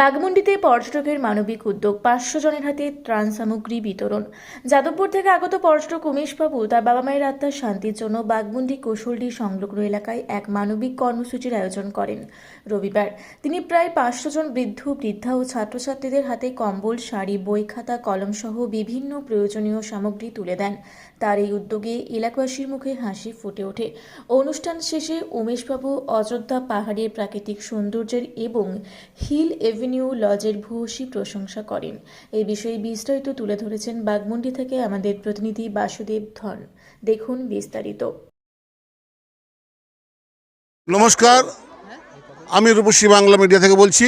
বাগমুন্ডিতে পর্যটকের মানবিক উদ্যোগ, পাঁচশো জনের হাতে ত্রাণ সামগ্রী বিতরণ। যাদবপুর থেকে আগত পর্যটক উমেশবাবু তার বাবা মায়ের আত্মার শান্তির জন্য বাগমুন্ডি কৌশলটি সংলগ্ন এলাকায় এক মানবিক কর্মসূচির আয়োজন করেন। রবিবার তিনি প্রায় পাঁচশো জন বৃদ্ধ, বৃদ্ধা ও ছাত্রছাত্রীদের হাতে কম্বল, শাড়ি, বই খাতা কলম সহ বিভিন্ন প্রয়োজনীয় সামগ্রী তুলে দেন। তার এই উদ্যোগে এলাকাবাসীর মুখে হাসি ফুটে ওঠে। অনুষ্ঠান শেষে উমেশবাবু অযোধ্যা পাহাড়ের প্রাকৃতিক সৌন্দর্যের এবং হিল এভিনিউ লজের ভূয়সী প্রশংসা করেন। এই বিষয়ে বিস্তারিত তুলে ধরেছেন বাগমুন্ডি থেকে আমাদের প্রতিনিধি বাসুদেব ধন। দেখুন বিস্তারিত। নমস্কার, আমি রূপসী বাংলা মিডিয়া থেকে বলছি,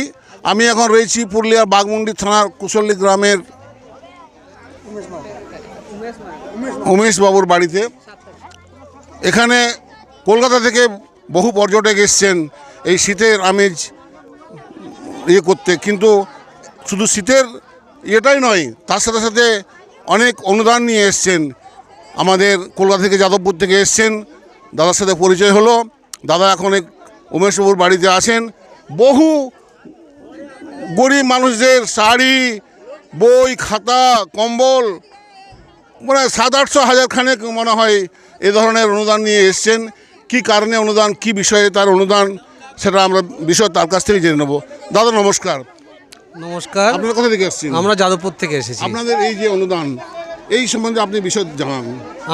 আমি এখন রয়েছি পুরুলিয়ার বাগমুন্ডি থানার কুশলী গ্রামের উমেশ বাবুর বাড়িতে। এখানে কলকাতা থেকে বহু পর্যটক এসছেন। এই শীতের আমেজ ইয়ে করতে, কিন্তু শুধু শীতের ইয়েটাই নয়, তার সাথে সাথে অনেক অনুদান নিয়ে এসছেন। আমাদের কলকাতা থেকে যাদবপুর থেকে এসছেন, দাদার সাথে পরিচয় হলো। দাদা এখন এক উমেশবাবুর বাড়িতে আছেন। বহু গরিব মানুষদের শাড়ি, বই, খাতা, কম্বল মানে সাত আটশো হাজার খানেক মনে হয় এ ধরনের অনুদান নিয়ে এসছেন। কি কারণে অনুদান, কি বিষয়ে তার অনুদান সেটা আমরা বিষয় তার কাছ থেকে জেনে নেব। দাদা নমস্কার। নমস্কার। আপনারা কোথা থেকে এসেছেন? আমরা যাদবপুর থেকে এসেছি। আপনাদের এই যে অনুদান এই সম্বন্ধে আপনি বিষয় জানান।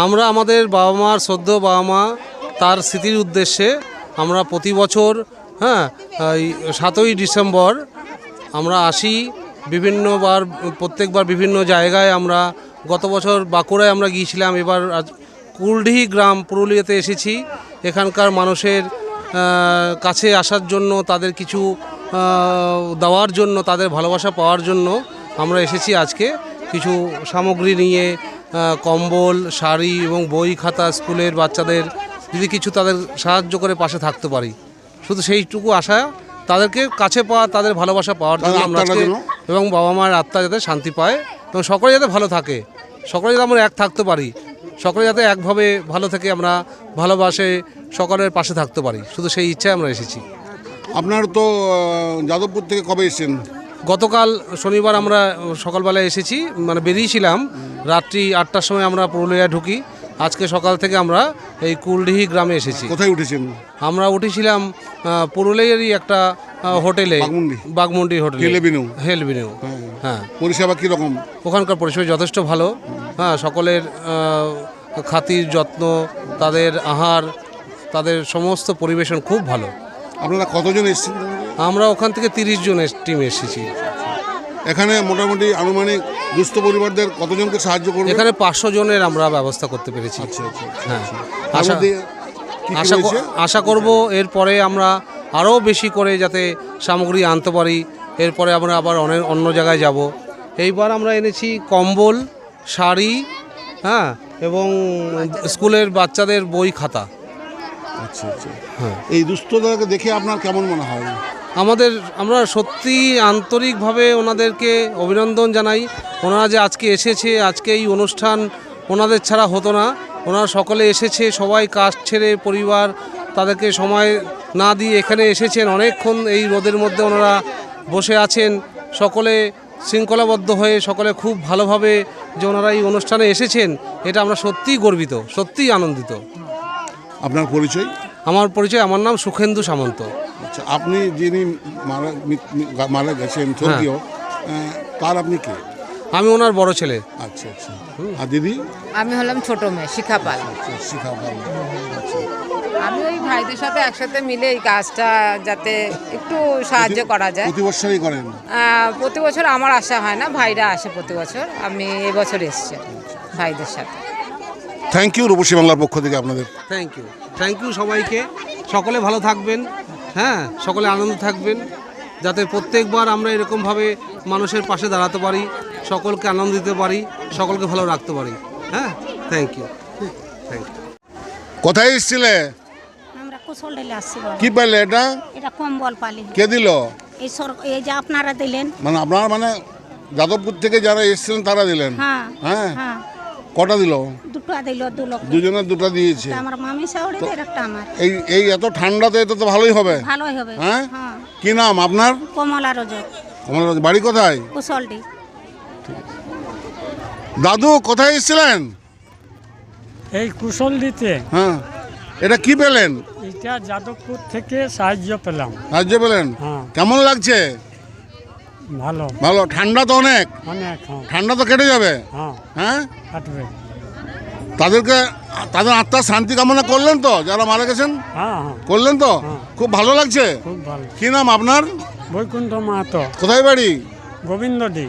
আমরা আমাদের বাবা মার সদ্য বাবা মা তার স্মৃতির উদ্দেশ্যে আমরা প্রতি বছর হ্যাঁ সাতই ডিসেম্বর আমরা আসি বিভিন্নবার প্রত্যেকবার বিভিন্ন জায়গায় আমরা গত বছর বাঁকুড়ায় আমরা গিয়েছিলাম। এবার আজ কুলডিহি গ্রাম পুরুলিয়াতে এসেছি। এখানকার মানুষের কাছে আসার জন্য তাদের কিছু দেওয়ার জন্য তাদের ভালোবাসা পাওয়ার জন্য আমরা এসেছি আজকে কিছু সামগ্রী নিয়ে কম্বল শাড়ি এবং বই খাতা স্কুলের বাচ্চাদের যদি কিছু তাদের সাহায্য করে পাশে থাকতে পারি শুধু সেইটুকু আশা তাদেরকে কাছে পাওয়া তাদের ভালোবাসা পাওয়ার জন্য আমরা? এবং বাবা মায়ের আত্মা যাতে শান্তি পায় এবং সকলে যাতে ভালো থাকে সকলে যাতে আমরা এক থাকতে পারি সকলে যাতে একভাবে ভালো থেকে আমরা ভালোবাসে সকলের পাশে থাকতে পারি। শুধু সেই ইচ্ছায় আমরা এসেছি। আপনার তো যাদবপুর থেকে কবে এসেছেন? গতকাল শনিবার আমরা সকালবেলায় এসেছি মানে বেরিয়েছিলাম। রাত্রি আটটার সময় আমরা পুরুলিয়া ঢুকি। আজকে সকাল থেকে আমরা এই কুলডিহি গ্রামে এসেছি। কোথায় উঠেছেন? আমরা উঠেছিলাম পুরুলিয়ারই একটা হোটেলে বাগমুন্ডি? হোটেল? হেলবিনিউ হ্যাঁ। পরিষেবা কীরকম? ওখানকার পরিষেবা যথেষ্ট ভালো হ্যাঁ সকলের খাতির যত্ন তাদের আহার তাদের সমস্ত পরিবেশন খুব ভালো। আপনারা কতজন এসেছেন আমরা ওখান থেকে তিরিশ জনের টিম এসেছি। এখানে মোটামুটি আনুমানিক দুস্থ পরিবারদের কতজনকে সাহায্য করবে? এখানে পাঁচশো জনের আমরা ব্যবস্থা করতে পেরেছি। আচ্ছা আচ্ছা হ্যাঁ। আশা মধ্যে কি কি আশা রয়েছে? আশা করব এরপরে আমরা আরও বেশি করে যাতে সামগ্রী আনতে পারি। এরপরে আমরা আবার অনেক অন্য জায়গায় যাব। এইবার আমরা এনেছি কম্বল শাড়ি হ্যাঁ এবং স্কুলের বাচ্চাদের বই খাতা। আচ্ছা আচ্ছা। হ্যাঁ। এই দুস্থতাকে দেখে আপনার কেমন মনে হয়? আমাদের, আমরা সত্যি আন্তরিকভাবে ওনাদেরকে অভিনন্দন জানাই। ওনারা যে আজকে এসেছে, আজকে এই অনুষ্ঠান ওনাদের ছাড়া হতো না। ওনারা সকলে এসেছে, সবাই কাজ ছেড়ে পরিবার তাদেরকে সময় না দিয়ে এখানে এসেছেন। অনেকক্ষণ এই রোদের মধ্যে ওনারা বসে আছেন। সকলে শৃঙ্খলাবদ্ধ হয়ে, সকলে খুব ভালোভাবে যে ওনারা এই অনুষ্ঠানে এসেছেন, এটা আমরা সত্যিই গর্বিত, সত্যিই আনন্দিত। আপনার পরিচয়? আমার পরিচয় আমার নাম সুখেন্দু সামন্ত। আচ্ছা আপনি যিনি মারা গেছেন স্বর্গীয় তার আপনি কে? আমি ওনার বড় ছেলে। আচ্ছা আচ্ছা। আর দিদি? আমি হলাম ছোট মেয়ে শিখা পাল। আচ্ছা, শিখা পাল। আচ্ছা। আমি ওই ভাইদের সাথে একসাথে মিলে এই কাজটা যাতে একটু সাহায্য করা যায়। প্রতি বছরই করেন? প্রতি বছর আমার আসা হয় না ভাইরা আসে প্রতি বছর। আমি এবছর এসছি ভাইদের সাথে। থ্যাংক ইউ রূপসী বাংলার পক্ষ থেকে আপনাদের। Thank you. থ্যাংক ইউ সবাইকে। সকলে ভালো থাকবেন। হ্যাঁ সকলে আনন্দ থাকবেন। যাতে প্রত্যেকবার আমরা এরকমভাবে মানুষের পাশে দাঁড়াতে পারি সকলকে আনন্দ দিতে পারি সকলকে ভালো রাখতে পারি। হ্যাঁ থ্যাংক ইউ থ্যাংক ইউ কোথায় এসেছিলে? আমরা কুশল ঢেলে আসছি কি পাইলে এটা? এটা কম্বল পালি। কে দিল? এই সর এই যে আপনারা দিলেন। মানে আপনার মানে যাদবপুর থেকে যারা এসেছিলেন তারা দিলেন? হ্যাঁ। হ্যাঁ? হ্যাঁ। কটা দিল? দুটো দিল দু লোক দুজনের দুটো দিয়েছে। আমার মামি শাওড়ি আর একটা আমার। এই এই এত ঠান্ডাতে এটা তো ভালোই হবে। ভালোই হবে। হ্যাঁ? হ্যাঁ। কি নাম আপনার? কমলা রজক কমলগঞ্জ বাড়ি কোথায়? দাদু কোথায় এসেছিলেন? এই কুশল দিতে হ্যাঁ। এটা কি পেলেন? এটা যাদবপুর থেকে সাহায্য পেলাম। সাহায্য পেলেন? হ্যাঁ। কেমন লাগছে? ভালো। ভালো ঠান্ডা তো অনেক। অনেক হ্যাঁ। ঠান্ডা তো কেটে যাবে। হ্যাঁ। হ্যাঁ? কাটবে। তাদেরকে তাদের আত্মার শান্তি কামনা করলেন তো যারা মারা গেছেন? হ্যাঁ করলেন তো। খুব ভালো লাগছে? কি নাম আপনার? বৈকুণ্ঠ মাহাতো। কোথায় বাড়ি? গোবিন্দডি